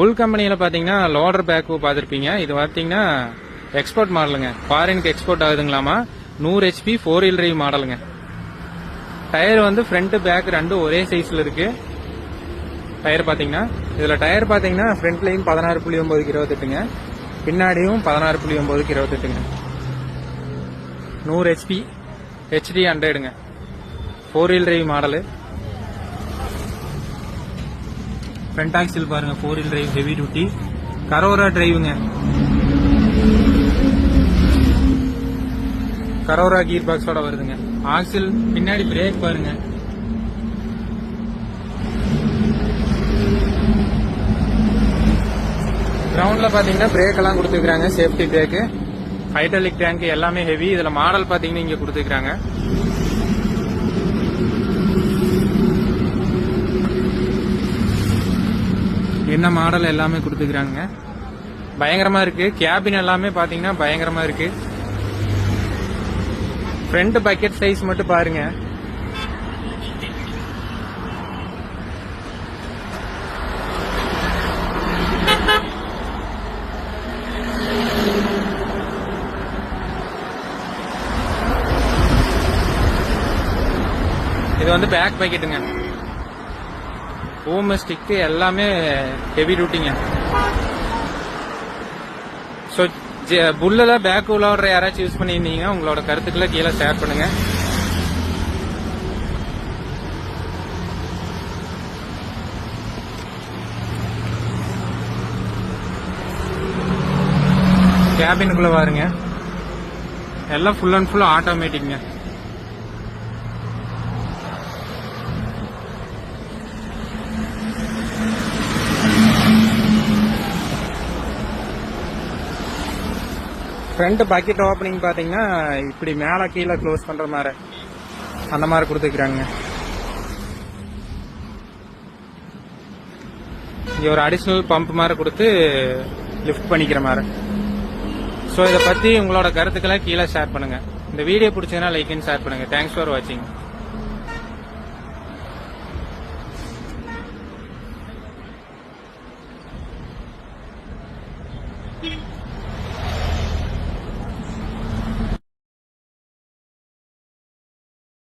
Full கம்பெனியில் பார்த்தீங்கன்னா loader bag பார்த்துருப்பீங்க இது பார்த்தீங்கன்னா எக்ஸ்போர்ட் மாடலுங்க ஃபாரினுக்கு எக்ஸ்போர்ட் ஆகுதுங்களாமா? நூறு ஹெச்பி ஃபோர் வீல் டிரைவ் மாடலுங்க டயர் வந்து ஃப்ரண்ட் பேக் ரெண்டும் ஒரே சைஸில் இருக்கு. டயர் பார்த்தீங்கன்னா இதில் டயர் பார்த்தீங்கன்னா ஃப்ரண்ட்லையும் பதினாறு புள்ளி ஒம்பதுக்கு இருபத்தெட்டுங்க. பின்னாடியும் பதினாறு புள்ளி ஒம்பதுக்கு இருபத்தெட்டுங்க. நூறு ஹெச்பி ஹெச்டி ஹண்ட்ரடுங்க ஃபோர் வீல் டிரைவ் மாடலு பென்டாக்ஸில் பாருங்க four wheel drive heavy duty Carraro டிரைவுங்க Carraro gear பாக்ஸோட வருதுங்க. ஆக்சில் பின்னாடி பிரேக் பாருங்க. கிரவுண்ட்ல பாத்தீங்கன்னா பிரேக் எல்லாம் கொடுத்துருக்காங்க சேஃப்டி பிரேக் ஹைட்ராலிக் டேங்க் எல்லாமே ஹெவி இதுல மாடல் பாத்தீங்கன்னா இங்க கொடுத்துருக்காங்க என்ன மாடல் எல்லாமே கொடுத்துக்கிறாங்க. பயங்கரமா இருக்கு. கேபின் எல்லாமே பாத்தீங்கன்னா பயங்கரமா இருக்கு. ஃப்ரண்ட் பக்கெட் சைஸ் மட்டும் பாருங்க. இது வந்து பேக் பக்கெட்டுங்க ஹோம் ஸ்டிக்கு எல்லாமே ஹெவி ரூட்டிங்க ஸோ புல்லில் பேக் உள்ளாடுற யாராச்சும் யூஸ் பண்ணியிருந்தீங்க உங்களோட கருத்துக்களை கீழே ஷேர் பண்ணுங்க. கேபினுக்குள்ள பாருங்க எல்லாம் ஃபுல் அண்ட் ஃபுல் ஆட்டோமேட்டிக்ங்க ஃப்ரண்ட் பக்கெட் ஓப்பனிங் பார்த்தீங்கன்னா இப்படி மேலே கீழே க்ளோஸ் பண்ணுற மாதிரி அந்த மாதிரி கொடுத்துருக்குறாங்க இங்கே ஒரு அடிஷ்னல் பம்ப் மாதிரி கொடுத்து லிஃப்ட் பண்ணிக்கிற மாதிரி. ஸோ இதை பற்றி உங்களோட கருத்துக்களை கீழே ஷேர் பண்ணுங்க. இந்த வீடியோ பிடிச்சதுன்னா லைக் அண்ட் ஷேர் பண்ணுங்க. தேங்க்ஸ் ஃபார் வாட்சிங்